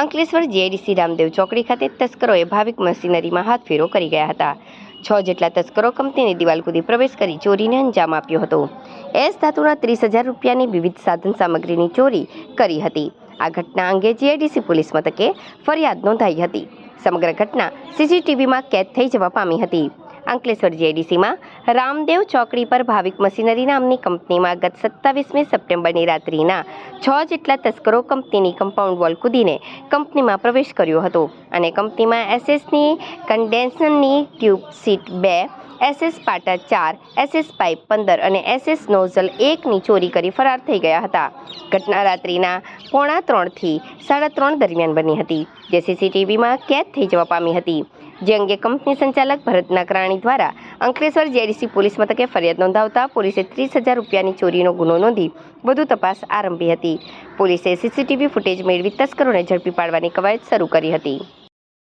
Ankleshwar GIDC Ramdev ચોકડી ખાતે તસ્કરોએ ભાવિક મશીનરીમાં હાથફેરો કરી ગયા હતા. છ જેટલા તસ્કરો કંપનીની દિવાલ કૂદી પ્રવેશ કરી ચોરીને અંજામ આપ્યો હતો. એસ ધાતુના ત્રીસ હજાર રૂપિયાની વિવિધ સાધન સામગ્રીની ચોરી કરી હતી. આ ઘટના અંગે જીઆઈડીસી પોલીસ મથકે ફરિયાદ નોંધાઈ હતી. સમગ્ર ઘટના સીસીટીવીમાં કેદ થઈ જવા પામી હતી. અંકલેશ્વર જીઆઈડીસીમાં રામદેવ ચોકડી પર ભાવિક મશીનરી નામની કંપનીમાં ગત સત્તાવીસમી સપ્ટેમ્બરની રાત્રિના છ જેટલા તસ્કરો કંપનીની કમ્પાઉન્ડ વોલ કૂદીને કંપનીમાં પ્રવેશ કર્યો હતો અને કંપનીમાં એસએસની કન્ડેન્સરની ટ્યુબ સીટ બે એસએસ પાટા ચાર એસએસ પાઇપ પંદર અને એસએસ નોઝલ એકની ચોરી કરી ફરાર થઈ ગયા હતા. ઘટના રાત્રિના પોણા ત્રણથી સાડા ત્રણ દરમિયાન બની હતી, જે સીસીટીવીમાં કેદ થઈ જવા પામી હતી. જે અંગે કંપની સંચાલક ભરત નાકરાણી દ્વારા અંકલેશ્વર જેડીસી પોલીસ મથકે ફરિયાદ નોંધાવતા પોલીસે ત્રીસ હજાર રૂપિયાની ચોરીનો ગુનો નોંધી વધુ તપાસ આરંભી હતી. પોલીસે સીસીટીવી ફૂટેજ મેળવી તસ્કરોને ઝડપી પાડવાની કવાયત શરૂ કરી હતી.